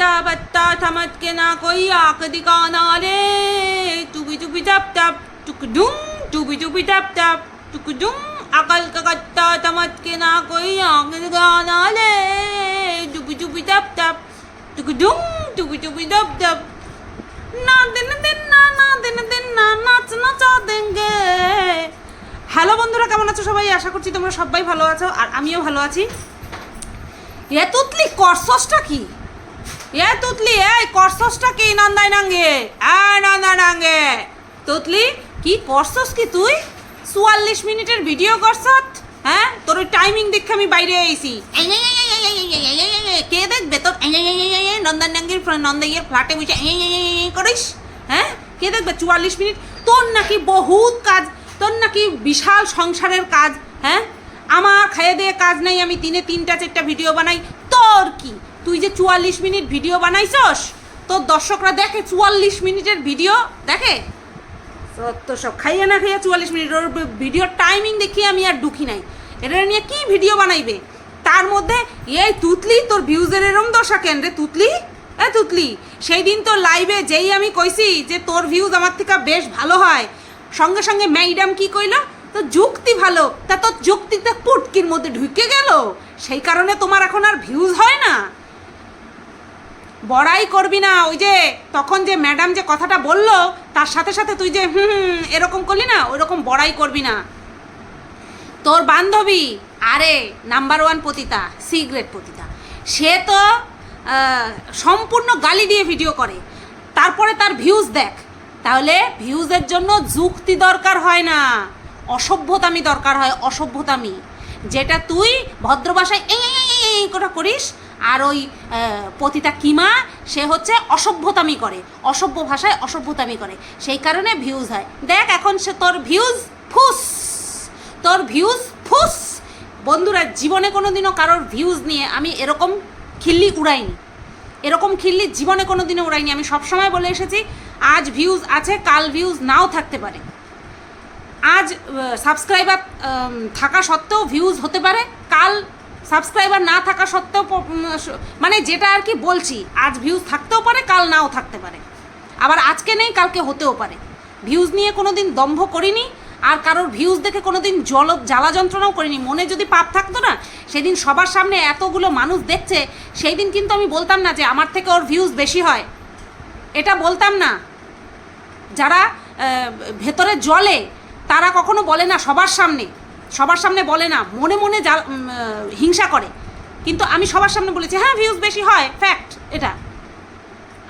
बत्ता बत्ता थमत के ना कोई आंख दिखाना रे टुबी टुबी टप टप टुक डुम टुबी टुबी टप टप टुक डुम अकल का कत्ता थमत के ना कोई आंख दिखाना रे टुबी टुबी टप टप टुक डुम टुबी टुबी टप टप না দিন দিন না না দিন দিন না নাচ নাচা দেঙ্গে হ্যালো বন্ধুরা কেমন আছো সবাই আশা করছি তোমরা সবাই ভালো আছো আর আমিও ভালো আছি এ তুতলি করসসটা কি তুতলি এই করসসটা কি নন্দাই নাঙ্গে এ নন্দা নাঙ্গে তুতলি কি করসস কি তুই চুয়াল্লিশ মিনিটের ভিডিও করছত হ্যাঁ তোর ওই টাইমিং দেখে আমি বাইরে আইছি কে দেখবে তোর নন্দন নাঙ্গির নন্দাইয়ের ফ্ল্যাটে বসে করিস হ্যাঁ কে দেখবে চুয়াল্লিশ মিনিট তোর নাকি বহুত কাজ তোর নাকি বিশাল সংসারের কাজ হ্যাঁ আমার খাইয়ে দিয়ে কাজ নাই আমি দিনে তিনটা চারটা ভিডিও বানাই তোর কি তুই যে চুয়াল্লিশ মিনিট ভিডিও বানাইছস, তোর দর্শকরা দেখে চুয়াল্লিশ মিনিটের ভিডিও, দেখে? সত্য সব, খাইয়ে না খাইয়ে চুয়াল্লিশ মিনিট, ওর ভিডিওর টাইমিং দেখিয়ে আমি আর দুঃখী নাই। এটা নিয়ে কি ভিডিও বানাইবে? তার মধ্যে, এই তুতলি তোর ভিউজের এরম দশা কেন রে, তুতলি? এ তুতলি সেই দিন তোর লাইভে যেই আমি কইছি যে তোর ভিউজ আমার থেকে বেশ ভালো হয়, সঙ্গে সঙ্গে ম্যাডাম কি কইলো? তো যুক্তি ভালো, তা তোর যুক্তিটা পুটকির মধ্যে ঢুকে গেল, সেই কারণে তোমার এখন আর ভিউজ হয় না। বড়াই করবি না ওই যে তখন যে ম্যাডাম যে কথাটা বলল তার সাথে সাথে তুই যে হুম এরকম করলি না ওই রকম বড়াই করবি না তোর বান্ধবী আরে নাম্বার ওয়ান পতিতা সিগ্রেট পতিতা সে তো সম্পূর্ণ গালি দিয়ে ভিডিও করে তারপরে তার ভিউজ দেখ তাহলে ভিউজের জন্য যুক্তি দরকার হয় না অসভ্যতামি দরকার হয় অসভ্যতামি যেটা তুই ভদ্র ভাষায় এই এই, এই, এই, এই করে করিস আর ওই পতিতা কিমা, সে হচ্ছে অসভ্যতামি করে। অসভ্য ভাষায় অসভ্যতামি করে। সেই কারণে ভিউজ হয়। দেখ এখন সে তোর ভিউজ ফুস। তোর ভিউজ ফুস। বন্ধুরা, জীবনে কোনো দিনও কারোর ভিউজ নিয়ে আমি এরকম খিল্লি উড়াইনি। এরকম খিল্লি জীবনে কোনো দিনও উড়াইনি। আমি সবসময় বলে এসেছি, আজ ভিউজ আছে, কাল ভিউজ নাও থাকতে পারে। আজ সাবস্ক্রাইবার থাকা সত্ত্বেও ভিউজ হতে পারে, কাল সাবস্ক্রাইবার না থাকা সত্ত্বেও মানে যেটা আর কি বলছি, আজ ভিউজ থাকতেও পারে, কাল নাও থাকতে পারে। আবার আজকে নেই, কালকে হতেও পারে। ভিউজ নিয়ে কোনো দিন দম্ভ করিনি, আর কারোর ভিউজ দেখে কোনো দিন জল জ্বালা যন্ত্রণাও করিনি। মনে যদি পাপ থাকতো না, সেদিন সবার সামনে এতগুলো মানুষ দেখছে সেই দিন কিন্তু আমি বলতাম না যে আমার থেকে ওর ভিউজ বেশি হয়। এটা বলতাম না। যারা ভেতরে জলে তারা কখনো বলে না সবার সামনে। সবার সামনে বলে না, মনে মনে যা হিংসা করে। কিন্তু আমি সবার সামনে বলেছি হ্যাঁ ভিউজ বেশি হয় ফ্যাক্ট এটা।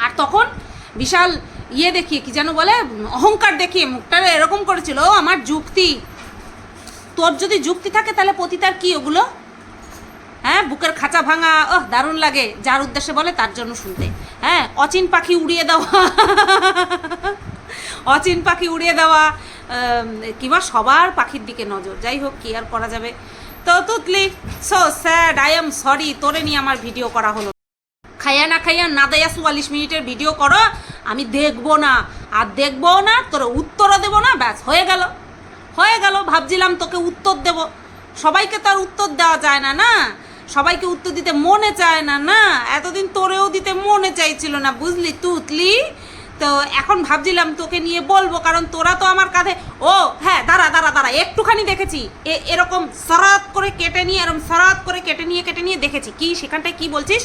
আর তখন বিশাল ইয়ে দেখিয়ে, কি যেন বলে, অহংকার দেখিয়ে মুখটা এরকম করেছিল আমার যুক্তি। তোর যদি যুক্তি থাকে, তাহলে পতিতার কি ওগুলো? হ্যাঁ বুকের খাঁচা ভাঙা, ওহ, দারুণ লাগে, যার উদ্দেশ্যে বলে, তার জন্য শুনতে। হ্যাঁ অচিন পাখি উড়িয়ে দেওয়া। অচিন পাখি উড়িয়ে দেওয়া কিংবা সবার পাখির দিকে নজর। যাই হোক, কি আর করা যাবে? তো তুতলি so sad I am sorry তোরে নিয়ে আমার ভিডিও করা হলো খাইয়া না খাইয়া না দেয়া চুয়াল্লিশ মিনিটের ভিডিও করো, আমি দেখব না। আর দেখব না, তোর উত্তরও দেবো না, ব্যাস, হয়ে গেল। হয়ে গেল, ভাবছিলাম তোকে উত্তর দেব। সবাইকে তো আর উত্তর দেওয়া যায় না না? সবাইকে উত্তর দিতে মনে চায় না না? এতদিন তোরেও দিতে মনে চাইছিল না, বুঝলি, তুতলি? তো এখন ভাবছিলাম তোকে নিয়ে বলব, কারণ তোরা তো আমার কাঁধে ও হ্যাঁ দাঁড়া দাঁড়া দাঁড়া, একটুখানি দেখেছি। এ, এরকম সরাত করে কেটে নিয়ে, এরকম সরাত করে কেটে নিয়ে কেটে নিয়ে দেখেছি। কি, সেখানটায় কি বলছিস?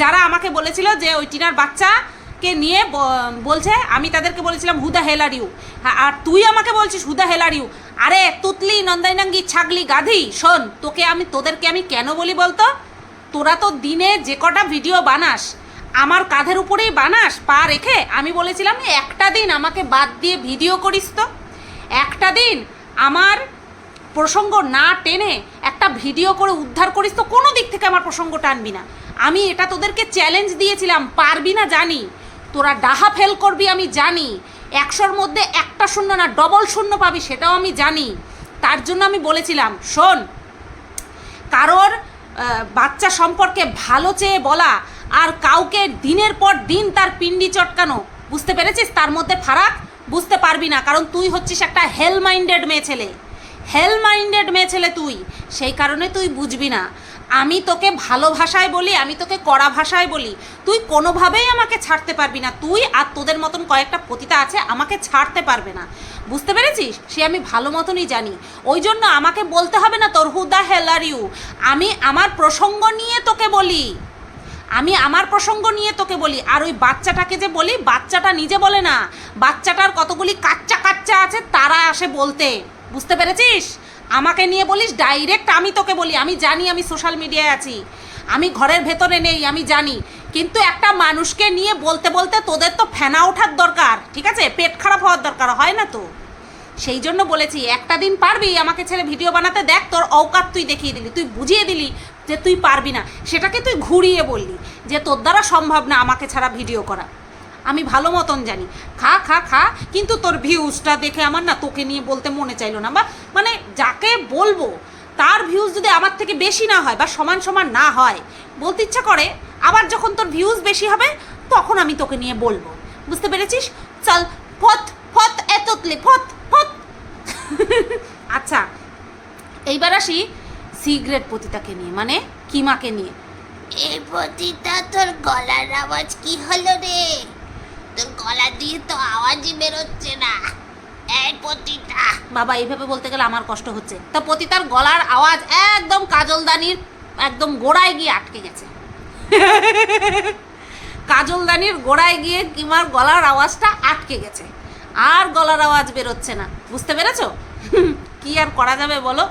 যারা আমাকে বলেছিল যে ওই টিনার বাচ্চাকে নিয়ে বলছে, আমি তাদেরকে বলেছিলাম হুদা হেলারিউ আর তুই আমাকে বলছিস হুদা হেলারিউ আরে, তুতলি, নন্দাইনাঙ্গি, ছাগলি, গাধি, শোন, তোকে আমি তোদেরকে আমি কেন বলি বলতো? তোরা তো দিনে যে কটা ভিডিও বানাস আমার কাঁধের উপরেই বানাস, পা রেখে। আমি বলেছিলাম, একটা দিন আমাকে বাদ দিয়ে ভিডিও করিস তো। একটা দিন আমার প্রসঙ্গ না টেনে একটা ভিডিও করে উদ্ধার করিস তো। কোনো দিক থেকে আমার প্রসঙ্গ টানবি না। আমি এটা তোদেরকে চ্যালেঞ্জ দিয়েছিলাম, পারবি না জানি। তোরা ডাহা ফেল করবি আমি জানি। একশোর মধ্যে একটা শূন্য না ডবল শূন্য পাবি সেটাও আমি জানি। তার জন্য আমি বলেছিলাম, শোন, কারোর বাচ্চা সম্পর্কে ভালো চেয়ে বলা আর কাউকে দিনের পর দিন তার পিন্ডি চটকানো। বুঝতে পেরেছিস? তার মধ্যে ফারাক, বুঝতে পারবি না, কারণ তুই হচ্ছিস একটা হেল মাইন্ডেড মেয়ে ছেলে। হেল মাইন্ডেড মেয়ে ছেলে তুই, সেই কারণে তুই বুঝবি না। আমি তোকে ভালো ভাষায় বলি, আমি তোকে কড়া ভাষায় বলি। তুই কোনোভাবেই আমাকে ছাড়তে পারবি না। তুই আর তোদের মতন কয়েকটা পতিতা আছে, আমাকে ছাড়তে পারবে না। বুঝতে পেরেছিস? সে আমি ভালো মতনই জানি। ওই জন্য আমাকে বলতে হবে না তোর who the hell are you আমি আমার প্রসঙ্গ নিয়ে তোকে বলি। আমি আমার প্রসঙ্গ নিয়ে তোকে বলি, আর ওই বাচ্চাটাকে যে বলি, বাচ্চাটা নিজে বলে না। বাচ্চাটার কতগুলি কাচ্চা কাচ্চা আছে, তারা আসে বলতে। বুঝতে পেরেছিস? আমাকে নিয়ে বলিস ডাইরেক্ট আমি তোকে বলি। আমি জানি আমি সোশ্যাল মিডিয়ায় আছি। আমি ঘরের ভেতরে নেই, আমি জানি। কিন্তু একটা মানুষকে নিয়ে বলতে বলতে তোদের তো ফেনা ওঠার দরকার, ঠিক আছে? পেট খারাপ হওয়ার দরকার, হয় না তো? সেই জন্য বলেছি, একটা দিন পারবি আমাকে ছেড়ে ভিডিও বানাতে? দেখ তোর অকাত তুই দেখিয়ে দিলি, তুই বুঝিয়ে দিলি যে তুই পারবি না। সেটাকে তুই ঘুরিয়ে বললি যে তোর দ্বারা সম্ভব না আমাকে ছাড়া ভিডিও করা। আমি ভালো মতন জানি। খা খা খা, কিন্তু তোর ভিউজটা দেখে আমার না তোকে নিয়ে বলতে মনে চাইলো না। বা মানে যাকে বলব, তার ভিউজ যদি আমার থেকে বেশি না হয় বা সমান সমান না হয়, বলতে ইচ্ছা করে, আবার যখন তোর ভিউজ বেশি হবে, তখন আমি তোকে নিয়ে বলব। বুঝতে পেরেছিস? চল ফত ফত এততলে ফত ফত। আচ্ছা এইবার আসি সিগারেট পতিতাকে নিয়ে মানে কিমাকে নিয়ে। এই পতিতা তোর গলার আওয়াজ কি হলো রে? তোর গলা দিয়ে তো আওয়াজই বেরোচ্ছে না। এই পতিতা। বাবা এইভাবে বলতে গেলে আমার কষ্ট হচ্ছে। তা পতিতার গলার আওয়াজ একদম কাজলদানির একদম গোড়ায় গিয়ে আটকে গেছে। কাজলদানির গোড়ায় গিয়ে কিমার গলার আওয়াজটা আটকে গেছে। আর গলার আওয়াজ বেরোচ্ছে না। বুঝতে পেরেছ? কি আর করা যাবে বলো?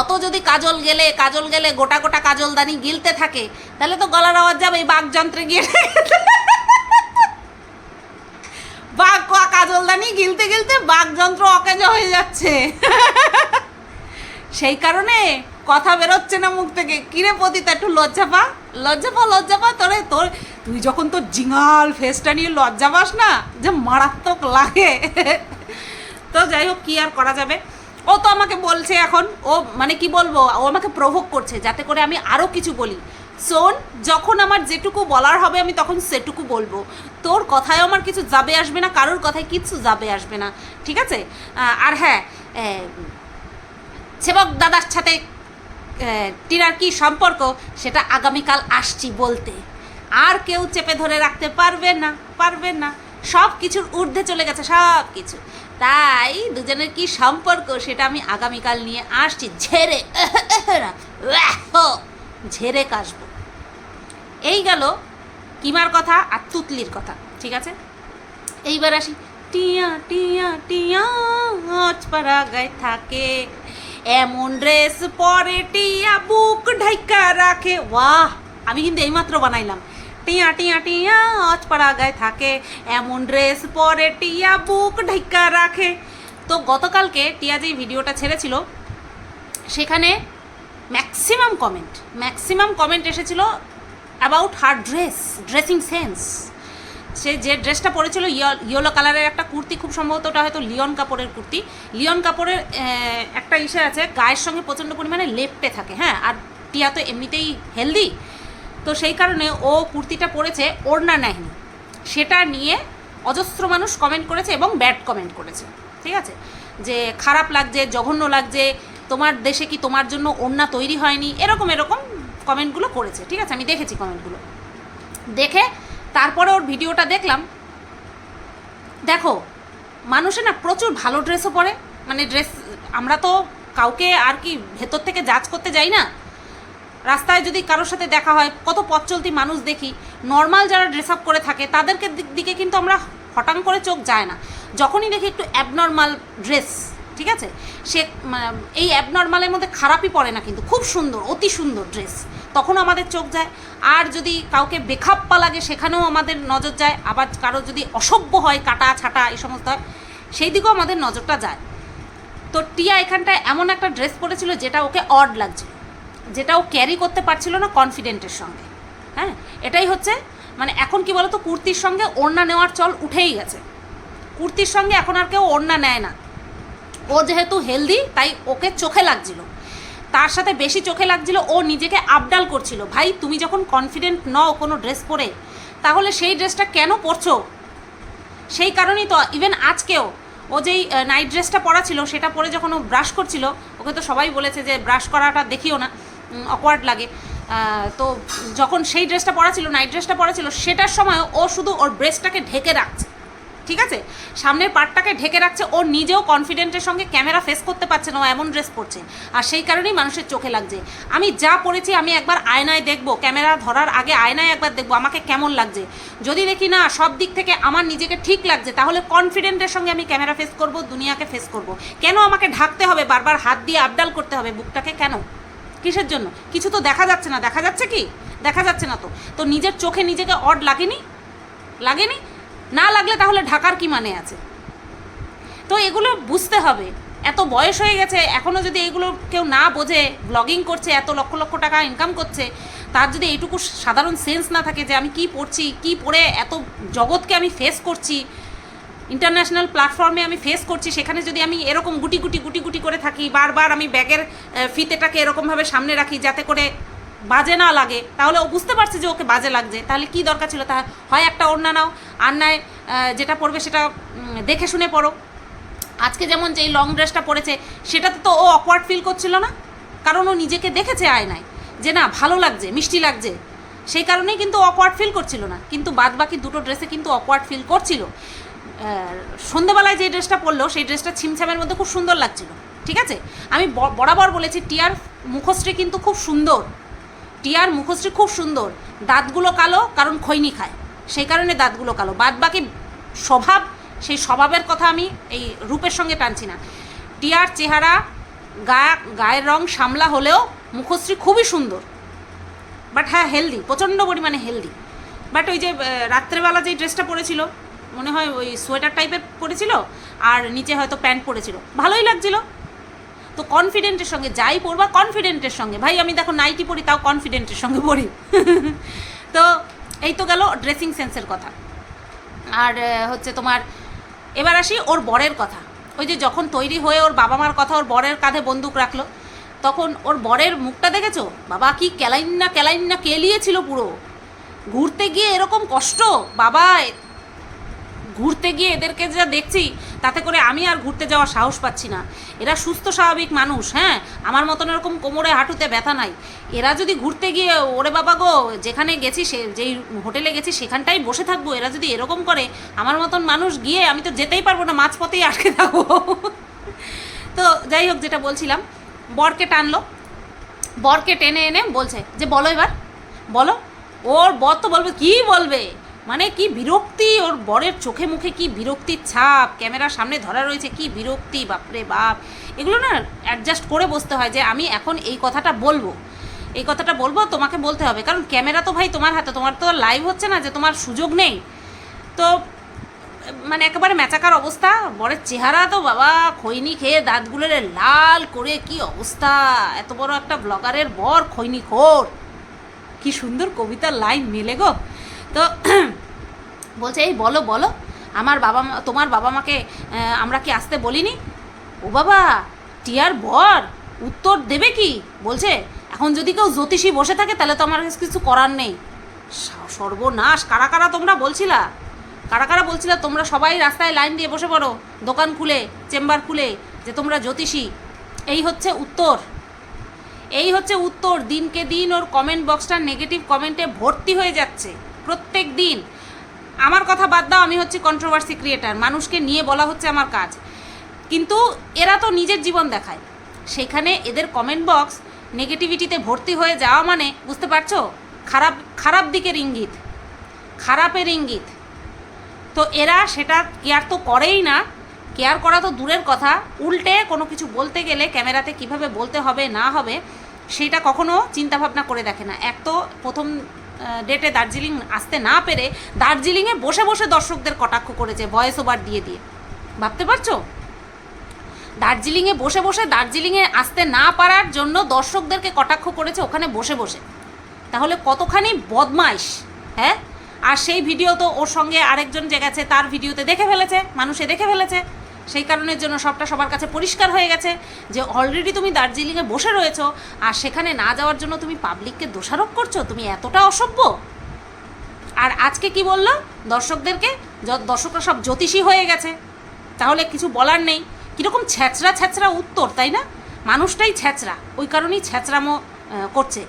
অত যদি কাজল গেলে কাজল গেলে গোটা গোটা কাজলদানি গিলতে থাকে, তাহলে তো গলার আওয়াজ যাবে এই বাঘযন্ত্রে গিয়ে। বাঘ কাজলদানি গিলতে গিলতে বাঘযন্ত্র অকেজ হয়ে যাচ্ছে। সেই কারণে কথা বেরোচ্ছে না মুখ থেকে। কিরে পতিতা, একটু লজ্জা পা? লজ্জা পা লজ্জা পা? তোরে, তোর, তুই যখন তোর জিঙাল ফেসটা নিয়ে লজ্জা পাস না, যে মারাত্মক লাগে। তো যাই হোক, কী আর করা যাবে? ও তো আমাকে বলছে এখন, ও মানে কি বলব, ও আমাকে প্রভোগ করছে, যাতে করে আমি আরও কিছু বলি। শোন, যখন আমার যেটুকু বলার হবে, আমি তখন সেটুকু বলব। তোর কথায় আমার কিছু যাবে আসবে না, কারোর কথায় কিচ্ছু যাবে আসবে না। ঠিক আছে? আর হ্যাঁ সেবক দাদার সাথে টিনার কি সম্পর্ক? সেটা আগামীকাল আসছি বলতে। আর কেউ চেপে ধরে রাখতে পারবে না পারবে না। সব কিছুর ঊর্ধ্বে চলে গেছে, সব কিছু। তাই দুজনের কি সম্পর্ক সেটা আমি আগামীকাল নিয়ে আসছি। ঝেড়ে ঝেড়ে কাশবো। এই গেল কিমার কথা আর তুতলির কথা, ঠিক আছে? এইবার আসি। টিয়া টিয়া টিয়া পাড়া গায়ে থাকে। এমন ড্রেস পরে টিয়া বুক ঢাইকা রাখে। বাহ আমি কিন্তু এইমাত্র বানাইলাম। টিয়া টিয়া টিয়া পাড়া গায়ে থাকে। এমন ড্রেস পরে টিয়া বুক ঢাইকা রাখে। তো গতকালকে টিয়া যেই ভিডিওটা ছেড়েছিল, সেখানে ম্যাক্সিমাম কমেন্ট ম্যাক্সিমাম কমেন্ট এসেছিল about her dress dressing sense সে যে ড্রেসটা পরেছিল ইয়েলো কালারের একটা কুর্তি, খুব সম্ভবত ওটা হয়তো লিওন কাপড়ের কুর্তি। লিওন কাপড়ের একটা ইসে আছে, গায়ের সঙ্গে প্রচণ্ড পরিমাণে লেপটে থাকে হ্যাঁ? আর টিয়া তো এমনিতেই হেলদি। তো সেই কারণে ও কুর্তিটা পরেছে ওড়না নেয়নি। সেটা নিয়ে অজস্র মানুষ কমেন্ট করেছে এবং ব্যাড কমেন্ট করেছে, ঠিক আছে? যে খারাপ লাগছে, জঘন্য লাগছে, তোমার দেশে কি তোমার জন্য ওড়না তৈরি হয়নি? এরকম এরকম কমেন্টগুলো করেছে, ঠিক আছে? আমি দেখেছি কমেন্টগুলো দেখে তারপরে ওর ভিডিওটা দেখলাম। দেখো মানুষে না প্রচুর ভালো ড্রেসও পরে। মানে ড্রেস আমরা তো কাউকে আর কি ভেতর থেকে জাজ করতে যাই না। রাস্তায় যদি কারোর সাথে দেখা হয় কত পথ চলতি মানুষ দেখি নর্মাল যারা ড্রেস আপ করে থাকে তাদেরকে দিক- দিকে কিন্তু আমরা হঠাৎ করে চোখ যায় না। যখনই দেখি একটু অ্যাবনর্মাল ড্রেস ঠিক আছে? সে মানে, এই অ্যাবনর্মালের মধ্যে খারাপই পড়ে না কিন্তু খুব সুন্দর অতি সুন্দর ড্রেস তখন আমাদের চোখ যায়। আর যদি কাউকে বেখাপ্পা লাগে, সেখানেও আমাদের নজর যায়। আবার কারও যদি অসভ্য হয়, কাটা, ছাটা, এই সমস্ত হয়, সেই দিকেও আমাদের নজরটা যায়। তো টিয়া এখানটায় এমন একটা ড্রেস পরেছিল, যেটা ওকে অড লাগছিল। যেটা ও ক্যারি করতে পারছিল না কনফিডেন্টের সঙ্গে। হ্যাঁ এটাই হচ্ছে মানে এখন কি বলতো, কুর্তির সঙ্গে ওড়না নেওয়ার চল উঠেই গেছে। কুর্তির সঙ্গে এখন আর কেউ ওড়না নেয় না। ও যেহেতু হেলদি তাই ওকে চোখে লাগছিল। তার সাথে বেশি চোখে লাগছিল, ও নিজেকে আপডাল করছিল। ভাই, তুমি যখন কনফিডেন্ট নও কোনো ড্রেস পরে, তাহলে সেই ড্রেসটা কেন পরছো? সেই কারণেই তো ইভেন আজকেও ও যেই নাইট ড্রেসটা পরা ছিল, সেটা পরে যখন ও ব্রাশ করছিল, ওকে তো সবাই বলেছে যে ব্রাশ করাটা দেখিও না অকওয়ার্ড লাগে। তো যখন সেই ড্রেসটা পরা ছিল নাইট ড্রেসটা পরা ছিল, সেটার সময় ও শুধু ওর ব্রেস্টটাকে ঢেকে রাখছে। ঠিক আছে? সামনের পার্টটাকে ঢেকে রাখছে, ও নিজেও কনফিডেন্টের সঙ্গে ক্যামেরা ফেস করতে পারছে না, ও এমন ড্রেস পরছে। আর সেই কারণেই মানুষের চোখে লাগছে। আমি যা পরেছি, আমি একবার আয়নায় দেখব ক্যামেরা ধরার আগে আয়নায় একবার দেখব, আমাকে কেমন লাগছে? যদি দেখি না, সব দিক থেকে আমার নিজেকে ঠিক লাগছে, তাহলে কনফিডেন্টের সঙ্গে আমি ক্যামেরা ফেস করব, দুনিয়াকে ফেস করব। কেন আমাকে ঢাকতে হবে? বারবার হাত দিয়ে আপডাল করতে হবে বুকটাকে কেন? কিসের জন্য? কিছু তো দেখা যাচ্ছে না। দেখা যাচ্ছে কি? দেখা যাচ্ছে না তো। তো নিজের চোখে নিজেকে অড লাগেনি? লাগেনি? না লাগলে তাহলে ঢাকার কি মানে আছে? তো এগুলো বুঝতে হবে। এত বয়স হয়ে গেছে এখনও যদি এগুলো কেউ না বোঝে ব্লগিং করছে, এত লক্ষ লক্ষ টাকা ইনকাম করছে, তার যদি এইটুকু সাধারণ সেন্স না থাকে যে আমি কি পড়ছি, কি পড়ে এত জগৎকে আমি ফেস করছি ইন্টারন্যাশনাল প্ল্যাটফর্মে আমি ফেস করছি, সেখানে যদি আমি এরকম গুটি গুটি গুটি গুটি করে থাকি, বারবার আমি ব্যাগের ফিতেটাকে এরকমভাবে সামনে রাখি, যাতে করে বাজে না লাগে তাহলে ও বুঝতে পারছে যে ওকে বাজে লাগছে। তাহলে কি দরকার ছিল? তা হয় একটা ওড়না নাও আর নয় যেটা পড়বে সেটা দেখে শুনে পড়ো আজকে যেমন যে লং ড্রেসটা পরেছে সেটাতে তো ও অকওয়ার্ড ফিল করছিল না? কারণ ও নিজেকে দেখেছে আয়নায় যে না ভালো লাগছে মিষ্টি লাগছে। সেই কারণেই কিন্তু অকওয়ার্ড ফিল করছিল না। কিন্তু বাদ বাকি দুটো ড্রেসে কিন্তু অকওয়ার্ড ফিল করছিল। আহ, সন্ধেবেলায় যে ড্রেসটা পরলো সেই ড্রেসটা ছিমছামের মধ্যে খুব সুন্দর লাগছিল। ঠিক আছে? আমি বরাবর বলেছি টিয়ার মুখশ্রী কিন্তু খুব সুন্দর। টিয়ার মুখশ্রী খুব সুন্দর। দাঁতগুলো কালো, কারণ খৈনি খায়। সেই কারণে দাঁতগুলো কালো। বাদ বাকি স্বভাব, সেই স্বভাবের কথা আমি এই রূপের সঙ্গে টানছি না। টিয়ার চেহারা, গা, গায়ের রং সামলা হলেও মুখশ্রী খুবই সুন্দর। বাট হ্যাঁ হেলদি প্রচণ্ড পরিমাণে হেলদি বাট ওই যে রাত্রেবেলা যে ড্রেসটা পরেছিল, মনে হয় ওই সোয়েটার টাইপের পরেছিল, আর নিচে হয়তো প্যান্ট পরেছিল। ভালোই লাগছিল। তো কনফিডেন্টের সঙ্গে যাই পরবা কনফিডেন্টের সঙ্গে। ভাই, আমি দেখো নাইটি পরি, তাও কনফিডেন্টের সঙ্গে পরি। তো এই তো গেল ড্রেসিং সেন্সের কথা। আর হচ্ছে তোমার, এবার আসি ওর বরের কথা। ওই যে যখন তৈরি হয়ে ওর বাবা মার কথা ওর বরের কাঁধে বন্দুক রাখল, তখন ওর বরের মুখটা দেখেছ? বাবা কি ক্যালাইন না ক্যালাইন না কেলিয়েছিল পুরো? ঘুরতে গিয়ে এরকম কষ্ট? বাবা ঘুরতে গিয়ে এদেরকে যা দেখছি, তাতে করে আমি আর ঘুরতে যাওয়ার সাহস পাচ্ছি না। এরা সুস্থ, স্বাভাবিক মানুষ হ্যাঁ? আমার মতন এরকম কোমরে হাঁটুতে ব্যথা নাই। এরা যদি ঘুরতে গিয়ে, ওরে বাবা গো, যেখানে গেছি, সে, যেই হোটেলে গেছি, সেখানটাই বসে থাকব। এরা যদি এরকম করে, আমার মতন মানুষ গিয়ে আমি তো যেতেই পারব না, মাঝপথেই আটকে থাকব। তো যাই হোক, যেটা বলছিলাম, বরকে টানলো। বরকে টেনে এনে বলছে যে, বলো এবার, বলো। ওর বর তো বলবে, কি বলবে? মানে কি বিরক্তি? ওর বরের চোখে মুখে কি বিরক্তির ছাপ? ক্যামেরার সামনে ধরা রয়েছে কি বিরক্তি? বাপরে বাপ। এগুলো না অ্যাডজাস্ট করে বসতে হয় যে আমি এখন এই কথাটা বলব। এই কথাটা বলব, তোমাকে বলতে হবে। কারণ ক্যামেরা তো ভাই তোমার হাতে, তোমার তো লাইভ হচ্ছে না যে তোমার সুযোগ নেই। তো মানে একেবারে ম্যাচাকার অবস্থা। বরের চেহারা তো বাবা, খৈনি খেয়ে দাঁতগুলো লাল করে কি অবস্থা? এত বড় একটা ব্লগারের বর খৈনি খোর। কি সুন্দর কবিতার লাইন মেলে গো। তো বলছে, এই বলো বলো, আমার বাবা মা, তোমার বাবা মাকে আমরা কি আসতে বলিনি? ও বাবা, টিয়ার বর, উত্তর দেবে কি? বলছে, এখন যদি কেউ জ্যোতিষী বসে থাকে, তাহলে তো আমার কাছে কিছু করার নেই। সর্বনাশ, কারা কারা তোমরা বলছিলা? কারা কারা বলছিলা, তোমরা সবাই রাস্তায় লাইন দিয়ে বসে পড়ো, দোকান খুলে, চেম্বার খুলে, যে তোমরা জ্যোতিষী। এই হচ্ছে উত্তর। এই হচ্ছে উত্তর। দিনকে দিন ওর কমেন্ট বক্সটা নেগেটিভ কমেন্টে ভর্তি হয়ে যাচ্ছে। প্রত্যেক দিন। আমার কথা বাদ দাও, আমি হচ্ছে কন্ট্রোভার্সি ক্রিয়েটার মানুষকে নিয়ে বলা হচ্ছে আমার কাজ। কিন্তু এরা তো নিজের জীবন দেখায়। সেখানে এদের কমেন্ট বক্স নেগেটিভিটিতে ভর্তি হয়ে যাওয়া মানে বুঝতে পারছ? খারাপ খারাপ দিকের ইঙ্গিত। খারাপের ইঙ্গিত। তো এরা সেটা কেয়ার তো করেই না। কেয়ার করা তো দূরের কথা। উল্টে কোনো কিছু বলতে গেলে ক্যামেরাতে কীভাবে বলতে হবে, না হবে, সেটা কখনো চিন্তাভাবনা করে দেখে না। এক তো প্রথম ডেটে দার্জিলিং আসতে না পেরে দার্জিলিংয়ে বসে বসে দর্শকদের কটাক্ষ করেছে ভয়েস ওভার দিয়ে দিয়ে। ভাবতে পারছ? দার্জিলিংয়ে বসে বসে দার্জিলিংয়ে আসতে না পারার জন্য দর্শকদেরকে কটাক্ষ করেছে ওখানে বসে বসে। তাহলে কতখানি বদমাইশ হ্যাঁ? আর সেই ভিডিও তো ওর সঙ্গে আরেকজন যে গেছে, তার ভিডিওতে দেখে ফেলেছে, মানুষে দেখে ফেলেছে। সেই কারণের জন্য সবটা সবার কাছে পরিষ্কার হয়ে গেছে যে অলরেডি তুমি দার্জিলিংয়ে বসে রয়েছো আর সেখানে না যাওয়ার জন্য তুমি পাবলিককে দোষারোপ করছ? তুমি এতটা অসভ্য? আর আজকে কি বলল? দর্শকদেরকে দর্শকরা সব জ্যোতিষী হয়ে গেছে। তাহলে কিছু বলার নেই। কীরকম ছ্যাঁচড়া ছ্যাঁচড়া উত্তর, তাই না? মানুষটাই ছ্যাঁচড়া। ওই কারণেই ছ্যাঁচড়ামো করছে।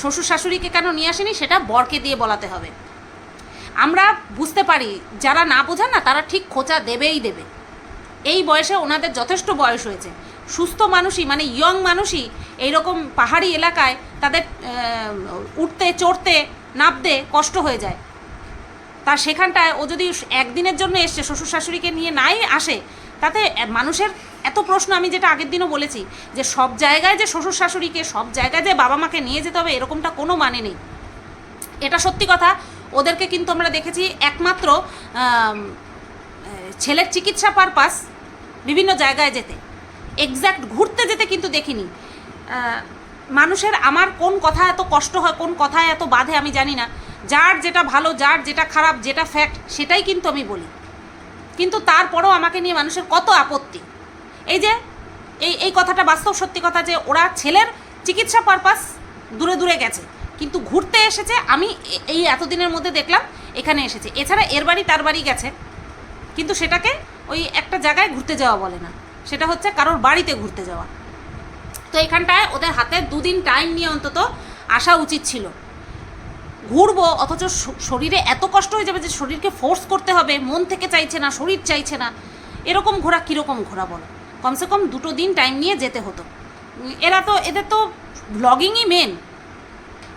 শ্বশুর শাশুড়িকে কেন নিয়ে আসেনি সেটা বরকে দিয়ে বলাতে হবে। আমরা বুঝতে পারি, যারা না বোঝান না তারা ঠিক খোঁচা দেবেই দেবে। এই বয়সে ওনাদের যথেষ্ট বয়স হয়েছে। সুস্থ মানুষই মানে ইয়ং মানুষই এইরকম পাহাড়ি এলাকায় তাদের উঠতে, চড়তে, নামতে কষ্ট হয়ে যায়। তা সেখানটায় ও যদি একদিনের জন্য এসছে শ্বশুর শাশুড়িকে নিয়ে নাই আসে, তাতে মানুষের এত প্রশ্ন আমি যেটা আগের দিনও বলেছি, যে সব জায়গায় যে শ্বশুর শাশুড়িকে সব জায়গায় যে বাবা মাকে নিয়ে যেতে হবে, এরকমটা কোনো মানে নেই। এটা সত্যি কথা, ওদেরকে কিন্তু আমরা দেখেছি একমাত্র ছেলের চিকিৎসা পারপাস বিভিন্ন জায়গায় যেতে। এক্স্যাক্ট ঘুরতে যেতে কিন্তু দেখিনি। মানুষের আমার কোন কথা এত কষ্ট হয়, কোন কথায় এত বাধে আমি জানি না। যার যেটা ভালো, যার যেটা খারাপ, যেটা ফ্যাক্ট সেটাই কিন্তু আমি বলি। কিন্তু তারপরেও আমাকে নিয়ে মানুষের কত আপত্তি। এই যে, এই এই কথাটা বাস্তব সত্যি কথা যে, ওরা ছেলের চিকিৎসা পারপাস দূরে দূরে গেছে। কিন্তু ঘুরতে এসেছে, আমি এই এতদিনের মধ্যে দেখলাম, এখানে এসেছে। এছাড়া এর বাড়ি তার বাড়ি গেছে। কিন্তু সেটাকে ওই একটা জায়গায় ঘুরতে যাওয়া বলে না। সেটা হচ্ছে কারোর বাড়িতে ঘুরতে যাওয়া। তো এখানটায় ওদের হাতে দুদিন টাইম নিয়ে অন্তত আসা উচিত ছিল। ঘুরবো, অথচ শরীরে এত কষ্ট হয়ে যাবে যে শরীরকে ফোর্স করতে হবে, মন থেকে চাইছে না, শরীর চাইছে না। এরকম ঘোরা কীরকম ঘোরা বলো? কমসে কম দুটো দিন টাইম নিয়ে যেতে হতো। এরা তো, এদের তো ব্লগিংই মেন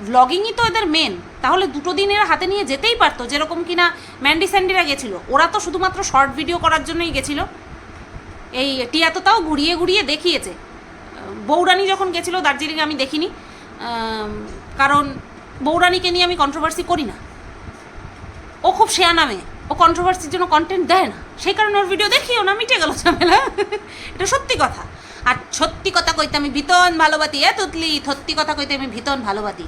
ব্লগিংই তো এদের মেন তাহলে দুটো দিন এরা হাতে নিয়ে যেতেই পারতো, যেরকম কিনা ম্যান্ডি স্যান্ডিরা গেছিল। ওরা তো শুধুমাত্র শর্ট ভিডিও করার জন্যই গেছিল। এই টিয়া তো তাও ঘুরিয়ে ঘুরিয়ে দেখিয়েছে। বৌরানি যখন গেছিল দার্জিলিংয়ে আমি দেখিনি। কারণ বৌরানিকে নিয়ে আমি কন্ট্রোভার্সি করি না। ও খুব শেয়া নামে। ও কন্ট্রোভার্সির জন্য কন্টেন্ট দেয় না। সেই কারণে ওর ভিডিও দেখিও না, মিটে গেল ঝামেলা। এটা সত্যি কথা। আর সত্যি কথা কইতে আমি ভীষণ ভালোবাতি, এ তুতলি, সত্যি কথা কইতে আমি ভীষণ ভালোবাতি।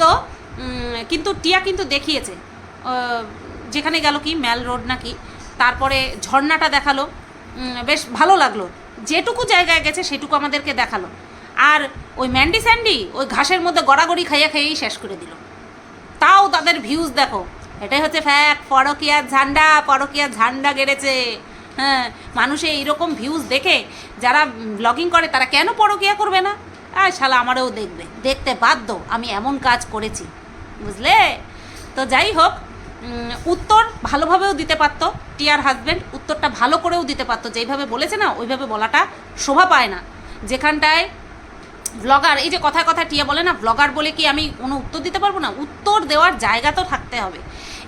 তো কিন্তু টিয়া কিন্তু দেখিয়েছে যেখানে গেল কি, ম্যাল রোড নাকি, তারপরে ঝর্ণাটা দেখাল বেশ ভালো লাগল, যেটুকু জায়গায় গেছে সেটুকু আমাদেরকে দেখাল। আর ওই ম্যান্ডি স্যান্ডি, ওই ঘাসের মধ্যে গড়াগড়ি খাইয়া খাইয়েই শেষ করে দিল। তাও তাদের ভিউজ দেখো, এটাই হচ্ছে ফ্যাক পরকিয়ার ঝান্ডা পরকিয়ার ঝান্ডা গেড়েছে। হ্যাঁ মানুষে এইরকম ভিউজ দেখে, যারা ব্লগিং করে, তারা কেন পরকিয়া করবে না? আর শালা, আমারও দেখবে। দেখতে বাধ্য, আমি এমন কাজ করেছি। বুঝলে? তো যাই হোক উত্তর ভালোভাবেও দিতে পারতো টিয়ার হাজব্যান্ড উত্তরটা ভালো করেও দিতে পারতো। যেইভাবে বলেছে না, ওইভাবে বলাটা শোভা পায় না। যেখানটায় ব্লগার এই যে কথায় কথা টিয়া বলে না ব্লগার বলে কি আমি কোনো উত্তর দিতে পারব না? উত্তর দেওয়ার জায়গা তো থাকতে হবে।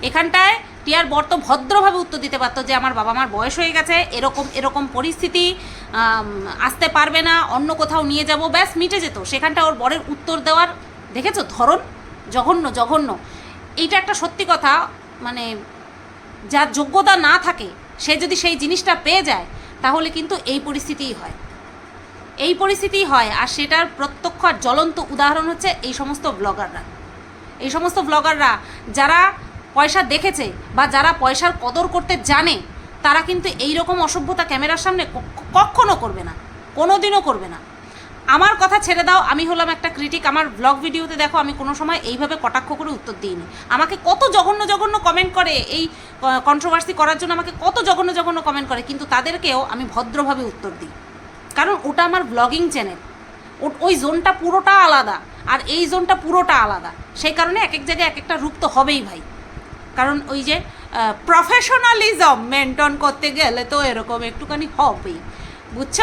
এখানটায় টিয়ার বর তো ভদ্রভাবে উত্তর দিতে পারতো যে আমার বাবা মার বয়স হয়ে গেছে, এরকম এরকম পরিস্থিতি আসতে পারবে না, অন্য কোথাও নিয়ে যাব, ব্যাস মিটে যেত। সেখানটা ওর বরের উত্তর দেওয়ার, দেখেছ? ধরন জঘন্য জঘন্য। এইটা একটা সত্যি কথা মানে যার যোগ্যতা না থাকে, সে যদি সেই জিনিসটা পেয়ে যায়, তাহলে কিন্তু এই পরিস্থিতিই হয়। এই পরিস্থিতি হয়, আর সেটার প্রত্যক্ষ আর জ্বলন্ত উদাহরণ হচ্ছে এই সমস্ত ব্লগাররা এই সমস্ত ব্লগাররা যারা পয়সা দেখেছে বা যারা পয়সার কদর করতে জানে, তারা কিন্তু এই রকম অসভ্যতা ক্যামেরার সামনে ক- কখনো করবে না কোনো দিনও করবে না। আমার কথা ছেড়ে দাও, আমি হলাম একটা ক্রিটিক আমার ব্লগ ভিডিওতে দেখো, আমি কোনো সময় এইভাবে কটাক্ষ করে উত্তর দিইনি। আমাকে কত জঘন্য জঘন্য কমেন্ট করে এই কন্ট্রোভার্সি করার জন্য আমাকে কত জঘন্য জঘন্য কমেন্ট করে, কিন্তু তাদেরকেও আমি ভদ্রভাবে উত্তর দিই। কারণ ওটা আমার ব্লগিং চ্যানেল ও, ওই জোনটা পুরোটা আলাদা, আর এই জোনটা পুরোটা আলাদা। সেই কারণে এক এক জায়গায় এক একটা রূপ তো হবেই ভাই। কারণ ওই যে প্রফেশনালিজম মেনটেন করতে গেলে তো এরকম একটুখানি হবেই। বুঝছ?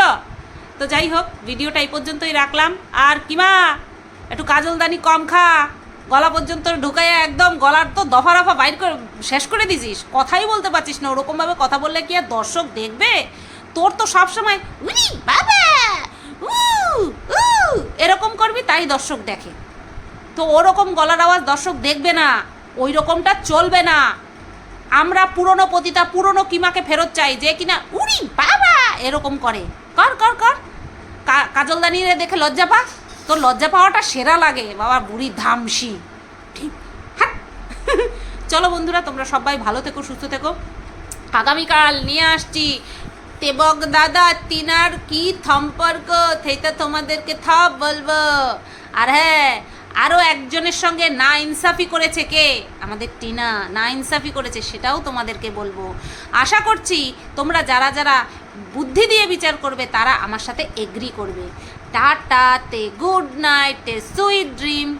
তো যাই হোক ভিডিওটা এই পর্যন্তই রাখলাম। আর কিমা, একটু কাজলদানি কম খা। গলা পর্যন্ত ঢুকাইয়া একদম গলার তো দফা রফা বাইর করে শেষ করে দিছিস। কথাই বলতে পারছিস না, ওরকমভাবে কথা বললে কি আর দর্শক দেখবে? তোর তো সবসময় বাবা! এরকম করবি, তাই দর্শক দেখে। তো ওরকম গলার আওয়াজ দর্শক দেখবে না। ওই রকমটা চলবে না। আমরা পুরনো পতিতা, পুরনো কিমাকে ফেরত চাই, যে কিনা উড়ি, বাবা, এরকম করে। কর কর কর। কাজলদানিরে দেখে লজ্জা পা। তোর লজ্জা পাওয়াটা সেরা লাগে, বাবা, বুড়ি ধামসি। ঠিক। চলো বন্ধুরা, তোমরা সবাই ভালো থেকো, সুস্থ থেকো। আগামীকাল নিয়ে আসছি। তেবক দাদা, তিনার কি সম্পর্ক? সেইটা তোমাদেরকে থপ বলব। আর হ্যাঁ আরও একজনের সঙ্গে না ইনসাফি করেছে কে? আমাদের টিনা না ইনসাফি করেছে, সেটাও তোমাদেরকে বলব। আশা করছি তোমরা যারা যারা বুদ্ধি দিয়ে বিচার করবে, তারা আমার সাথে এগ্রি করবে। টাটাতে গুড নাইটে সুইট ড্রিম